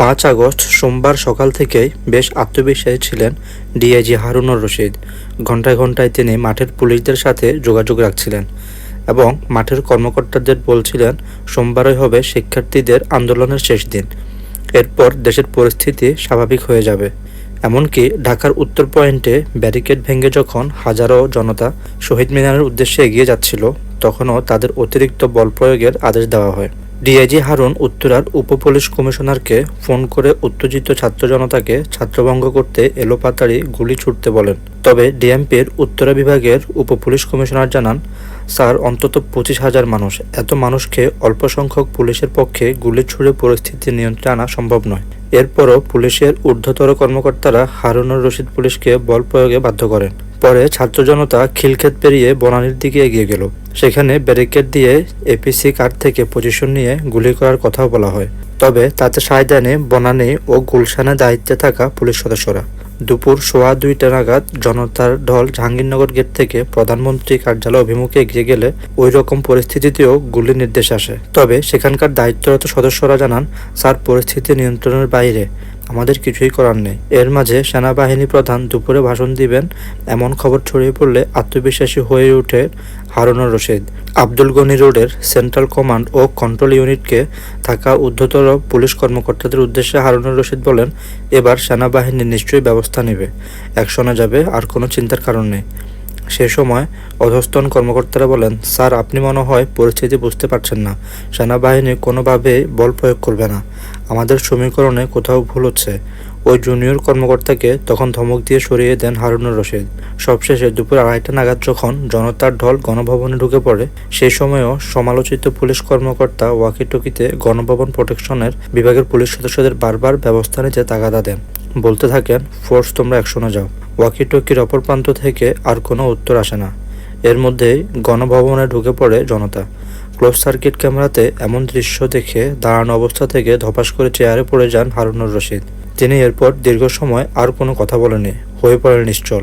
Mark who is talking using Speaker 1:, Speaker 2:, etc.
Speaker 1: পাঁচ আগস্ট সোমবার সকাল থেকেই বেশ আত্মবিশ্বাসী ছিলেন ডিআইজি হারুনুর রশিদ। ঘন্টায় ঘন্টায় তিনি মাঠের পুলিশদের সাথে যোগাযোগ রাখছিলেন এবং মাঠের কর্মকর্তাদের বলছিলেন, সোমবারই হবে শিক্ষার্থীদের আন্দোলনের শেষ দিন। এরপর দেশের পরিস্থিতি স্বাভাবিক হয়ে যাবে। এমনকি ঢাকার উত্তর পয়েন্টে ব্যারিকেড ভেঙে যখন হাজারো জনতা শহীদ মিনারের উদ্দেশ্যে এগিয়ে যাচ্ছিল, তখনও তাদের অতিরিক্ত বল প্রয়োগের আদেশ দেওয়া হয়। ডিআইজি হারুন উত্তরার উপ পুলিশ কমিশনারকে ফোন করে উত্তেজিত ছাত্র জনতাকে ছাত্রভঙ্গ করতে এলোপাতাড়ি গুলি ছুটতে বলেন। তবে ডিএমপির উত্তরা বিভাগের উপ পুলিশ কমিশনার জানান, স্যার, অন্তত পঁচিশ হাজার মানুষ। এত মানুষকে অল্প সংখ্যক পুলিশের পক্ষে গুলি ছুড়ে পরিস্থিতি নিয়ন্ত্রণে আনা সম্ভব নয়। এরপরও পুলিশের ঊর্ধ্বতর কর্মকর্তারা হারুনুর রশিদ পুলিশকে বল প্রয়োগে বাধ্য করেন। পরে ছাত্র জনতা খিলক্ষেত পেরিয়ে বনানীর দিকে এগিয়ে গেল। সেখানে ব্যারিকেড দিয়ে এপিসি কার্ড থেকে পজিশন নিয়ে গুলি করার কথাও বলা হয়। তবে তাতে সায় দেয়নি বনানী ও গুলশানে দায়িত্বে থাকা পুলিশ সদস্যরা। দুপুর সোয়া দুইটা নাগাদ জনতার ঢল জাহাঙ্গীরনগর গেট থেকে প্রধানমন্ত্রী কার্যালয় অভিমুখে এগিয়ে গেলে ওই রকম পরিস্থিতিতেও গুলির নির্দেশ আসে। তবে সেখানকার দায়িত্বরত সদস্যরা জানান, স্যার, পরিস্থিতি নিয়ন্ত্রণের বাইরে। আমাদের কিছুই করার নেই। এর মাঝে সেনাবাহিনী প্রধান দুপুরে ভাষণ দিবেন, এমন খবর ছড়িয়ে পড়লে আত্মবিশ্বাসী হয়ে ওঠে হারুনুর রশিদ। আব্দুল গনি রোডের সেন্ট্রাল কমান্ড ও কন্ট্রোল ইউনিটকে থাকা ঊর্ধ্বতর পুলিশ কর্মকর্তাদের উদ্দেশ্যে হারুনুর রশিদ বলেন, এবার সেনাবাহিনী নিশ্চয়ই ব্যবস্থা নেবে। অ্যাকশনে যাবে, আর কোনো চিন্তার কারণ নেই। সে সময় অধস্তন কর্মকর্তারা বলেন, স্যার, আপনি মনে হয় পরিস্থিতি বুঝতে পারছেন না। সেনাবাহিনী কোনোভাবেই বল প্রয়োগ করবে না। আমাদের সমীকরণে কোথাও ভুল হচ্ছে। ওই জুনিয়র কর্মকর্তাকে তখন ধমক দিয়ে সরিয়ে দেন হারুনুর রশিদ। সবশেষে দুপুর আড়াইটা নাগাদ যখন জনতার ঢল গণভবনে ঢুকে পড়ে সেই সময়ও সমালোচিত পুলিশ কর্মকর্তা ওয়াকিটকিতে গণভবন প্রোটেকশনের বিভাগের পুলিশ সদস্যদের বারবার ব্যবস্থা নিতে তাগাদা দেন। বলতে থাকেন ফোর্স তোমরা একশনে যাও। ওয়াকিটকির অপর প্রান্ত থেকে আর কোনো উত্তর আসে না। এর মধ্যেই গণভবনে ঢুকে পড়ে জনতা। ক্লোজ সার্কিট ক্যামেরাতে এমন দৃশ্য দেখে দাঁড়ানো অবস্থা থেকে ধপাস করে চেয়ারে পড়ে যান হারুনুর রশিদ। তিনি এরপর দীর্ঘ সময় আর কোনো কথা বলেনি হয়ে পড়েন নিশ্চল।